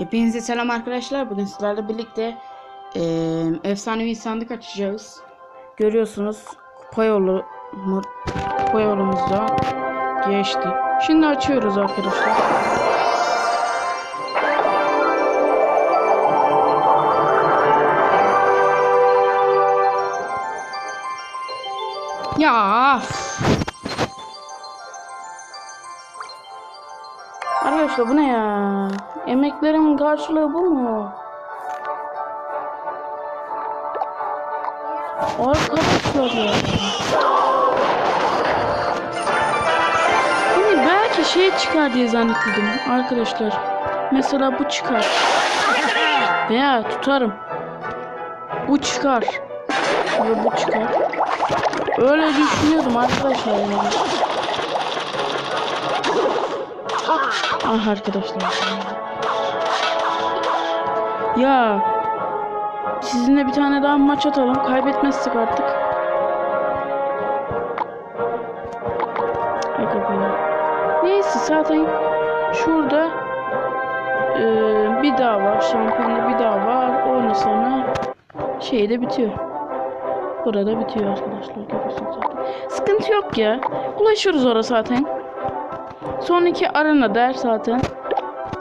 Hepinize selam arkadaşlar. Bugün sizlerle birlikte eee efsanevi sandık açacağız. Görüyorsunuz kupa yolu geçti. Şimdi açıyoruz arkadaşlar. Ya. Arkadaşlar bu ne ya? Emeklerimin karşılığı bu mu? Arkadaşlar ya. Hani belki şey çıkar diye zannettim arkadaşlar. Mesela bu çıkar. Veya tutarım. Bu çıkar. Ve bu çıkar. Öyle düşünüyordum arkadaşlar yani. Ah arkadaşlar. Ya sizinle bir tane daha maç atalım. Kaybetmezsek artık. Neyse zaten şurada eee, bir daha var. Şampiyonda bir daha var. Ondan sonra şey de bitiyor. Burada bitiyor arkadaşlar. Görüyorsunuz zaten. Sıkıntı yok ya. Ulaşırız oraya zaten. Sonraki arena der zaten.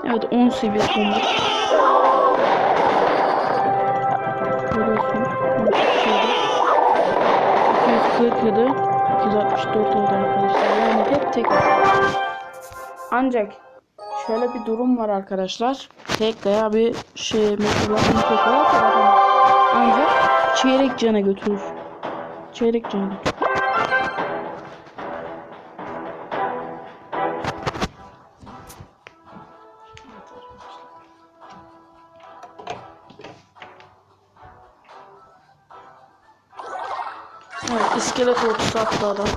Evet 10 seviye sonunda. 247 264 oldu arkadaşlar. Yani hep tek. Ancak şöyle bir durum var arkadaşlar. Tek veya bir şey mesela bir tek var. Ancak çeyrek cana götürür. Çeyrek cana götürür. Evet, iskelet ordusu attı adam.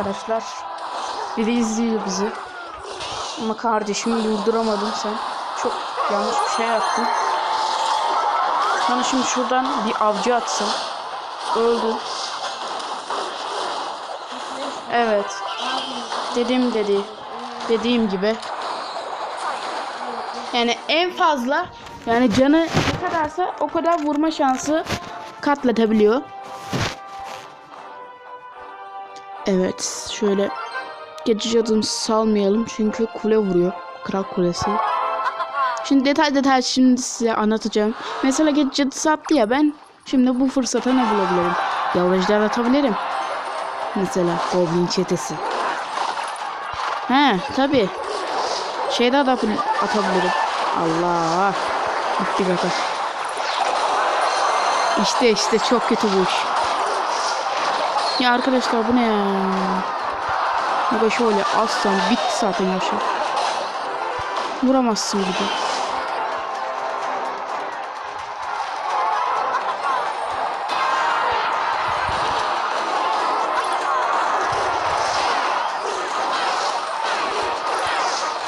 Arkadaşlar. Biri izliyor bizi. Ama kardeşimi durduramadın sen. Çok yanlış bir şey yaptın. Sana şimdi şuradan bir avcı atsın. Öldü. Evet. Dediğim dedi. Dediğim gibi. Yani en fazla yani canı ne kadarsa o kadar vurma şansı katlatabiliyor. Evet şöyle Gece cadımızı salmayalım çünkü kule vuruyor. Kral kulesi. Şimdi detay detay şimdi size anlatacağım. Mesela gece cadısı attı ya ben şimdi bu fırsata ne bulabilirim? Yavrucular atabilirim. Mesela Goblin çetesi. He tabi. Şeyde de atabilirim. Allah. Gitti kaka. İşte işte çok kötü bu iş. Ya arkadaşlar bu ne ya? Baba şöyle aslan bitti zaten her şey. Vuramazsın de.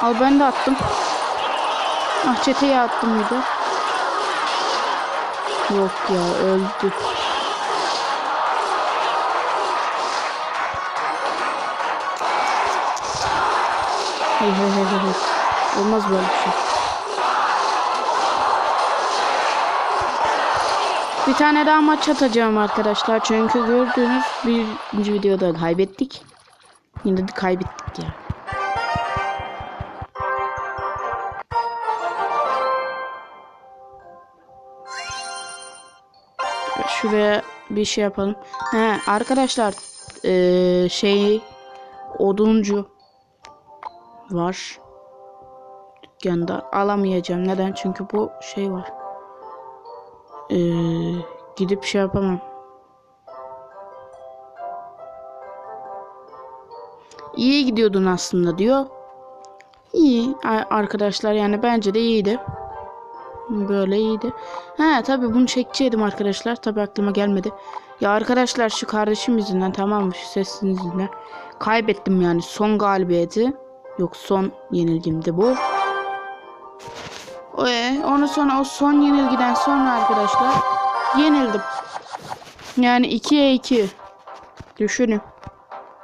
Al ben de attım. Ah çeteye attım bir de. Yok ya öldü. Olmaz böyle bir şey. Bir tane daha maç atacağım arkadaşlar. Çünkü gördüğünüz birinci videoda kaybettik. Yine de kaybettik ya. Şuraya bir şey yapalım. He, arkadaşlar eee şey oduncu var. Dükkanda alamayacağım. Neden? Çünkü bu şey var. Eee, gidip şey yapamam. İyi gidiyordun aslında diyor. İyi arkadaşlar yani bence de iyiydi. Böyle iyiydi. He tabi bunu çekeceydim arkadaşlar. Tabi aklıma gelmedi. Ya arkadaşlar şu kardeşim yüzünden tamam mı? Şu sesin yüzünden. Kaybettim yani son galibiyeti. Yok son yenilgimdi bu. E, ondan sonra o son yenilgiden sonra arkadaşlar yenildim. Yani 2'ye 2. Düşünün.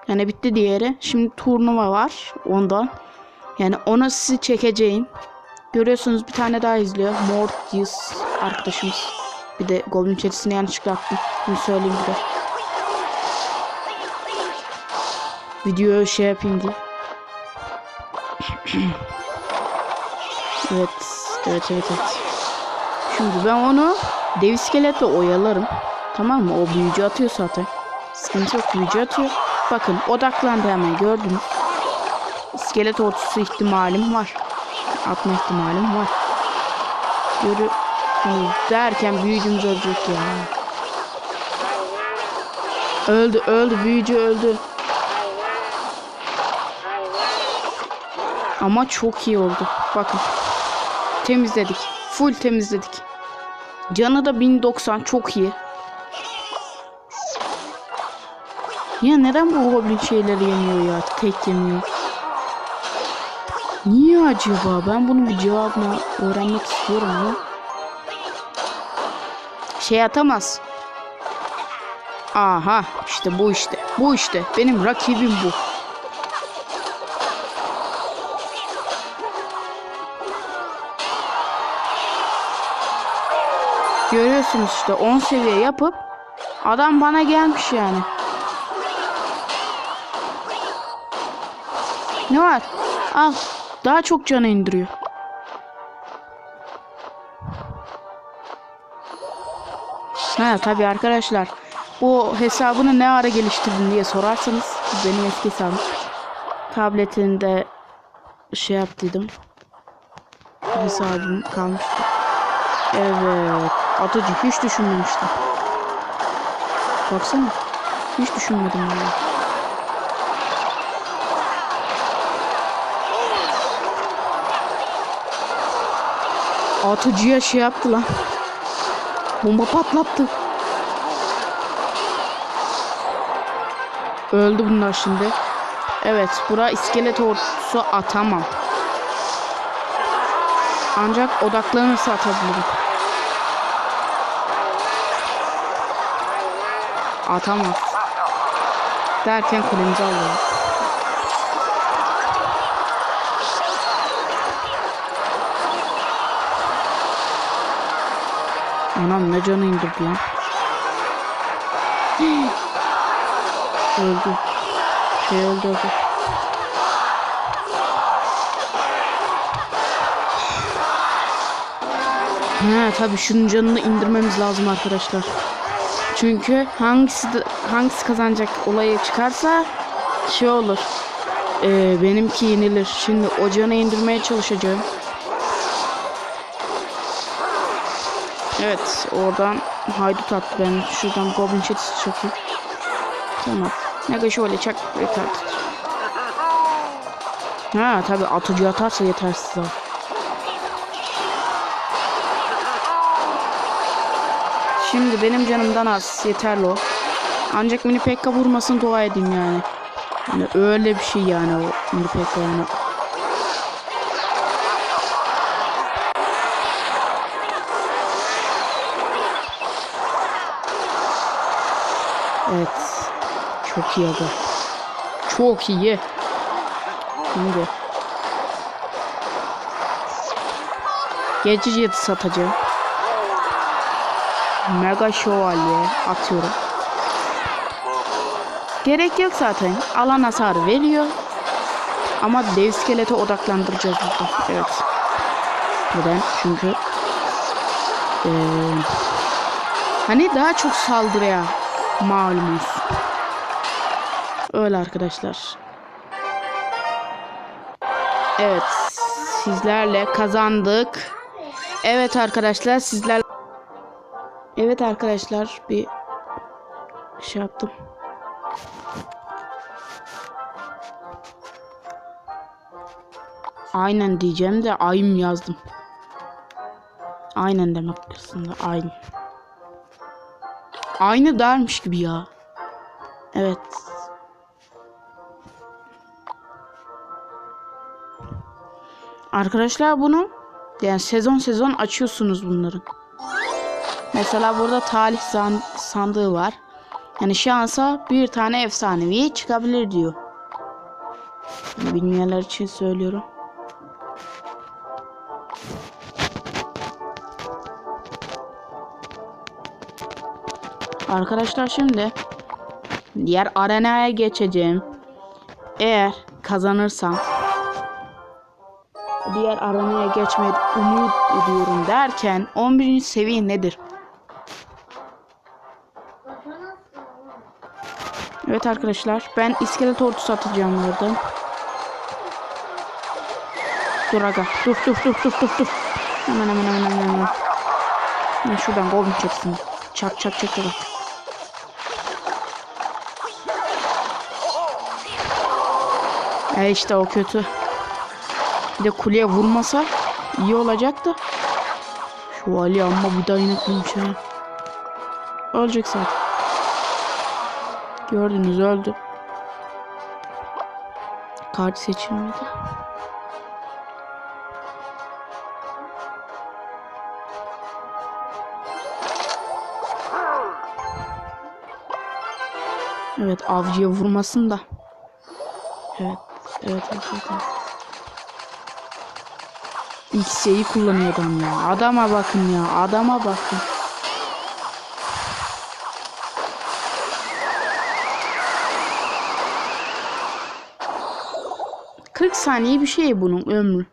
Yani bitti diğeri. Şimdi turnuva var ondan. Yani ona sizi çekeceğim. Görüyorsunuz bir tane daha izliyor. Mortius arkadaşımız. Bir de Goblin çetesini yanlışlıkla attım. Bunu söyleyeyim bir de. Videoyu şey yapayım diye. Evet. Evet evet evet. Şimdi ben onu dev iskeletle oyalarım. Tamam mı? O büyücü atıyor zaten. Sıkıntı yok büyücü atıyor. Bakın odaklandı hemen gördünüz. İskelet ortusu ihtimalim var. Atma ihtimalim var. Görüyorsunuz derken büyücümüz ölecek ya. Öldü öldü büyücü öldü. Ama çok iyi oldu. Bakın. Temizledik. Full temizledik. Canı da 1090 çok iyi. Ya neden bu goblin şeyleri yemiyor ya? Tek yemiyor. Niye acaba? Ben bunun bir cevabını öğrenmek istiyorum ya. Şey atamaz. Aha işte bu işte. Bu işte. Benim rakibim bu. Görüyorsunuz işte 10 seviye yapıp adam bana gelmiş yani. Ne var? Al. Daha çok canı indiriyor. Ha tabii arkadaşlar. Bu hesabını ne ara geliştirdin diye sorarsanız benim eski hesabım. Tabletinde şey yaptıydım. Hesabım kalmıştı. Evet. Atıcı hiç düşünmemiştim. Baksana. Hiç düşünmedim yani. Atıcıya şey yaptı lan. Bomba patlattı. Öldü bunlar şimdi. Evet, bura iskelet ordusu atamam. Ancak odaklanırsa atabilirim. Atamaz. Derken kulemizi alalım. Anam ne canı indirdi lan. öldü. Şey öldü öldü. He tabii şunun canını indirmemiz lazım arkadaşlar. Çünkü hangisi hangisi kazanacak olayı çıkarsa şey olur. Ee, benimki yenilir. Şimdi o canı indirmeye çalışacağım. Evet oradan haydut attı ben. Şuradan goblin çetesi çakayım. Tamam. Mega şöyle çak yeter. Ha tabi atıcı atarsa yetersiz o. Şimdi benim canımdan az yeterli o. Ancak mini pekka vurmasın dua edeyim yani. Yani öyle bir şey yani o mini pekka yani. Evet. Çok iyi aga. Çok iyi. Şimdi. Geçici satacağım. Mega şövalye atıyorum. Gerek yok zaten. Alan hasarı veriyor. Ama dev iskelete odaklandıracağız burada. Evet. Neden? Çünkü ee, Hani daha çok saldırıya malumuz. Öyle arkadaşlar. Evet. Sizlerle kazandık. Evet arkadaşlar sizler Evet arkadaşlar bir şey yaptım. Aynen diyeceğim de ayım yazdım. Aynen demek aslında aynı. Aynı dermiş gibi ya. Evet. Arkadaşlar bunu yani sezon sezon açıyorsunuz bunların. Mesela burada talih san- sandığı var. Yani şansa bir tane efsanevi çıkabilir diyor. Bilmeyenler için söylüyorum. Arkadaşlar şimdi diğer arenaya geçeceğim. Eğer kazanırsam diğer arenaya geçmeyi umut ediyorum derken 11. seviye nedir? Evet arkadaşlar ben iskelet ordusu atacağım oradan. Dur aga dur dur dur dur dur dur. Hemen hemen hemen hemen hemen. Hemen şuradan gol çeksin. Çak çak çak çak. E işte o kötü. Bir de kuleye vurmasa iyi olacaktı. Şu Ali amma bir dayanıklıymış ha. Ölecek zaten. Gördünüz öldü. Kart seçilmedi. Evet avcıya vurmasın da. Evet. Evet evet evet. evet. X'yi kullanıyor adam ya. Adama bakın ya. Adama bakın. Saniye bir şey bunun ömrü.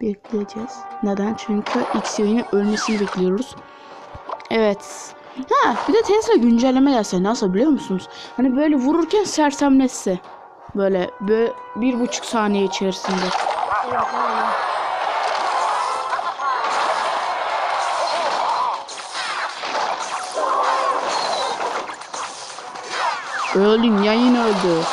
Bekleyeceğiz. Neden? Çünkü X-Yay'ın ölmesini bekliyoruz. Evet. Ha bir de Tesla güncelleme gelse nasıl biliyor musunuz? Hani böyle vururken sersemletse. Böyle, böyle bir buçuk saniye içerisinde. Öldün yayın öldü.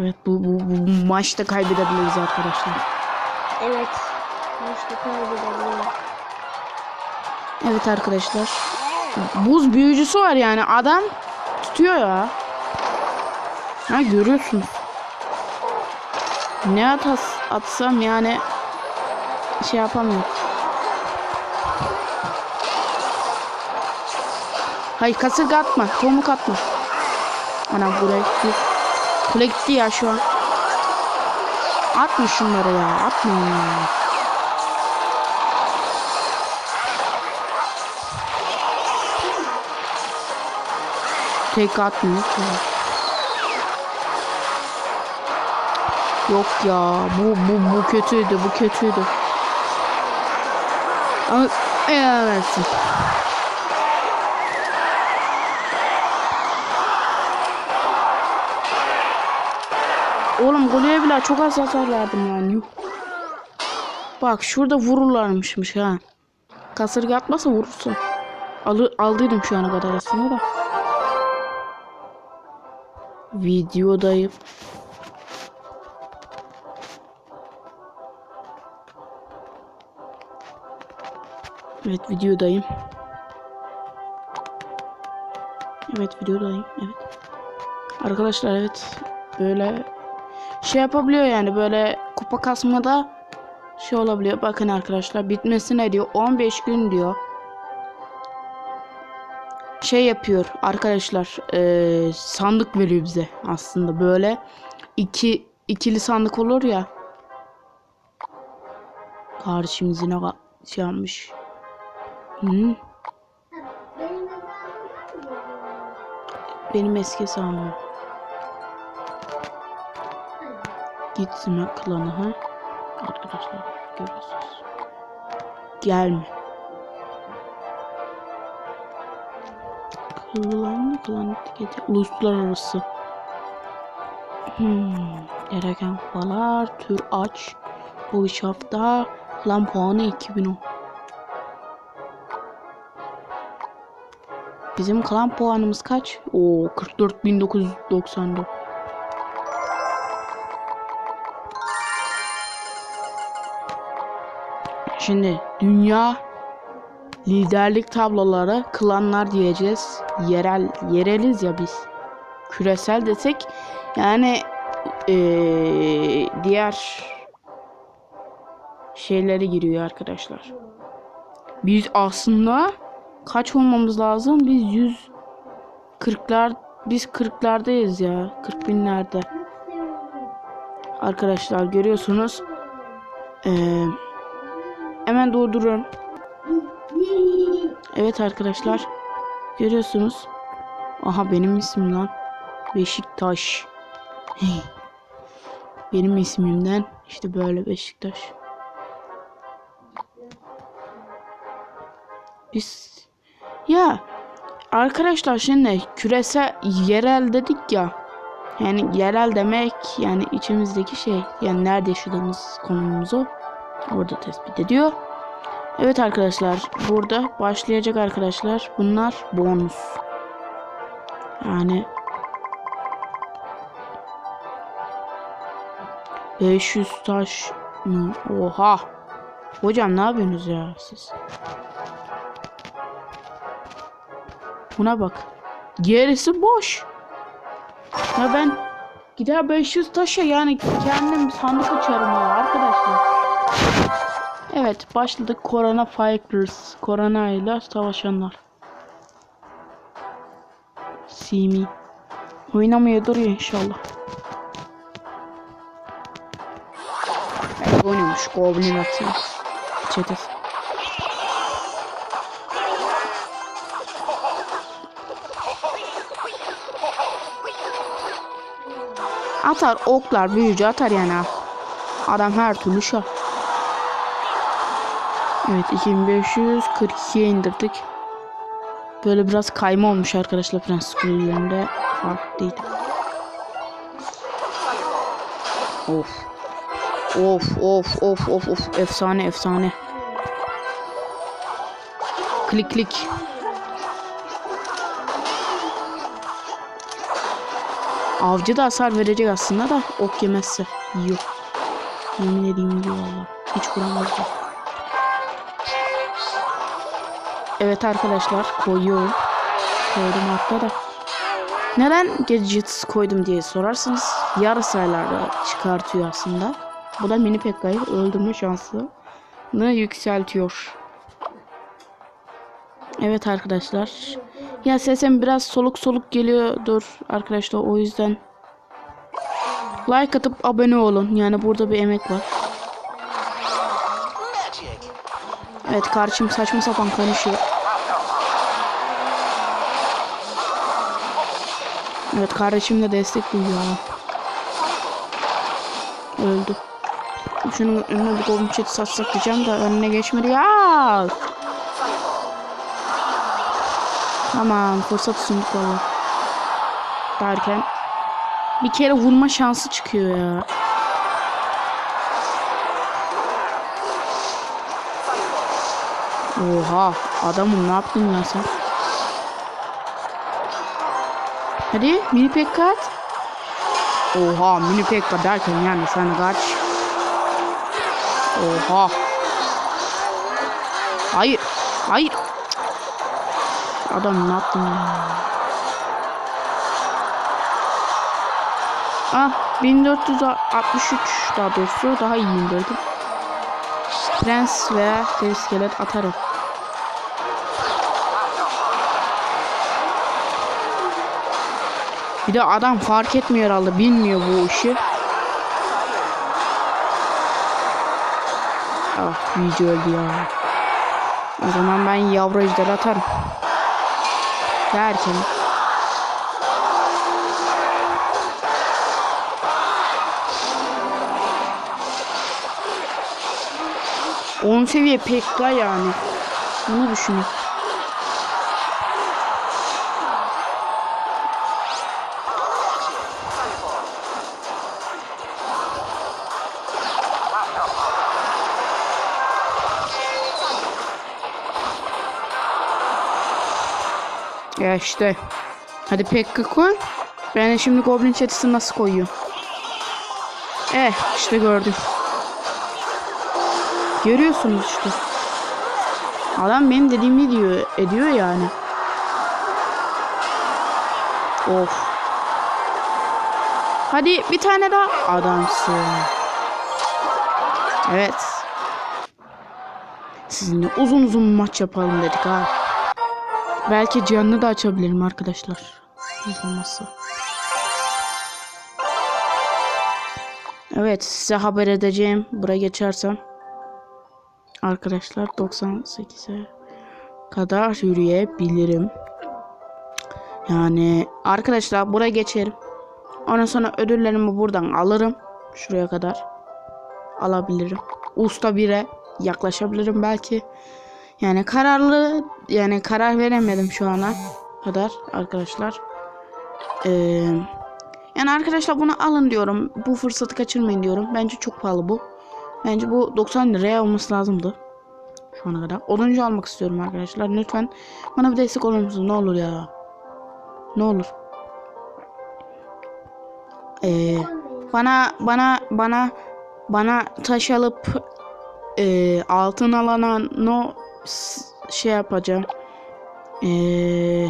Evet bu, bu, bu, maçta kaybedebiliriz arkadaşlar. Evet. Maçta kaybedebilirim. Evet arkadaşlar. Buz büyücüsü var yani adam tutuyor ya. Ha görüyorsunuz. Ne atas atsam yani şey yapamıyorum. Hayır kasırga atma. Tomuk atma. Ana buraya gitti. Kule gitti ya şu an. Atma şunları ya. Atma ya. Tek atmıyor. Yok ya. Bu bu bu kötüydü. Bu kötüydü. Ama versin. Oğlum goleye bile çok az hasar verdim yani. Yuh. Bak şurada vururlarmışmış ha. Kasırga atmasa vurursun. Alı, aldıydım şu ana kadar aslında da. Videodayım. Evet videodayım. Evet videodayım. Evet. Arkadaşlar evet böyle şey yapabiliyor yani böyle kupa kasmada şey olabiliyor. Bakın arkadaşlar bitmesine diyor 15 gün diyor. Şey yapıyor arkadaşlar eee, sandık veriyor bize aslında böyle iki ikili sandık olur ya. Kardeşimiz yine şey yapmış. Hı. Benim eski hesabım. Gitme klanı ha. Arkadaşlar görüyorsunuz. Gelme. Klan klan etiketi uluslararası. Hmm, gereken kupalar tür aç. Bu üç hafta klan puanı 2010. Bizim klan puanımız kaç? Oo 44.994. Şimdi dünya liderlik tabloları klanlar diyeceğiz. Yerel yereliz ya biz. Küresel desek yani eee, diğer şeyleri giriyor arkadaşlar. Biz aslında kaç olmamız lazım? Biz 140'lar biz 40'lardayız ya. 40 binlerde. Arkadaşlar görüyorsunuz. Ee, hemen durduruyorum. Evet arkadaşlar. Görüyorsunuz. Aha benim ismim lan. Beşiktaş. benim ismimden işte böyle Beşiktaş. Biz ya arkadaşlar şimdi küresel yerel dedik ya. Yani yerel demek yani içimizdeki şey yani nerede yaşadığımız konumuz o. Orada tespit ediyor. Evet arkadaşlar burada başlayacak arkadaşlar. Bunlar bonus. Yani 500 taş mı? Oha. Hocam ne yapıyorsunuz ya siz? Buna bak. Gerisi boş. Ya ben gider 500 taşa yani kendim sandık açarım ya arkadaşlar. Evet başladık Corona Fighters. Korona ile savaşanlar. Simi. Oynamaya duruyor inşallah. Evet oynuyormuş Goblin atıyor. Çetesi. Atar oklar büyücü atar yani. Adam her türlü şah. Evet 2542'ye indirdik. Böyle biraz kayma olmuş arkadaşlar Prens kulüplerinde. Fark değil. Of. Of of of of of efsane efsane. Klik klik. Avcı da hasar verecek aslında da ok yemezse. Yiyor. Yemin edeyim yiyor valla. Hiç vuramazdı. Evet arkadaşlar koyuyorum. Koydum hatta da. Neden gadgets koydum diye sorarsanız yarı sayılarda çıkartıyor aslında. Bu da mini Pekka'yı öldürme şansını yükseltiyor. Evet arkadaşlar. Ya sesim biraz soluk soluk geliyordur arkadaşlar o yüzden like atıp abone olun. Yani burada bir emek var. Evet karşım saçma sapan konuşuyor. Evet kardeşim de destek duyuyor. ha. Öldü. Şunun önüne bir golden chat satsak diyeceğim de önüne geçmedi ya. Tamam fırsat sunduk valla. Derken bir kere vurma şansı çıkıyor ya. Oha adamım ne yaptın lan sen? Hadi mini pekka at. Oha mini pekka derken yani sen kaç. Oha. Hayır. Hayır. Adam ne yaptın ya? Ah 1463 daha doğrusu daha iyi indirdim. Prens veya iskelet atarım. Bir de adam fark etmiyor herhalde bilmiyor bu işi. Ah video öldü ya. O zaman ben yavru ejder atarım. Derken. On seviye pekla yani. Bunu düşünün. Ya işte. Hadi Pekka koy. Ben de şimdi Goblin çetesi nasıl koyuyor? Eh işte gördüm. Görüyorsunuz işte. Adam benim dediğimi diyor, ediyor yani. Of. Hadi bir tane daha adamsın. Evet. Sizinle uzun uzun maç yapalım dedik ha. Belki canını da açabilirim arkadaşlar. Olmazsa. Evet size haber edeceğim. Buraya geçersem. Arkadaşlar 98'e kadar yürüyebilirim. Yani arkadaşlar buraya geçerim. Ondan sonra ödüllerimi buradan alırım. Şuraya kadar alabilirim. Usta 1'e yaklaşabilirim belki. Yani kararlı yani karar veremedim şu ana kadar arkadaşlar. Ee, yani arkadaşlar bunu alın diyorum. Bu fırsatı kaçırmayın diyorum. Bence çok pahalı bu. Bence bu 90 liraya olması lazımdı. Şu ana kadar. 10. almak istiyorum arkadaşlar. Lütfen bana bir destek olur musunuz? Ne olur ya. Ne olur. Ee, bana bana bana bana taş alıp e, altın alana no şey yapacağım. Ee,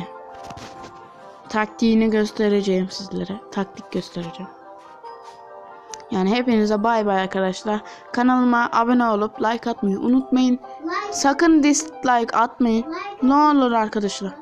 taktiğini göstereceğim sizlere. Taktik göstereceğim. Yani hepinize bay bay arkadaşlar. Kanalıma abone olup like atmayı unutmayın. Sakın dislike atmayın. Ne olur arkadaşlar.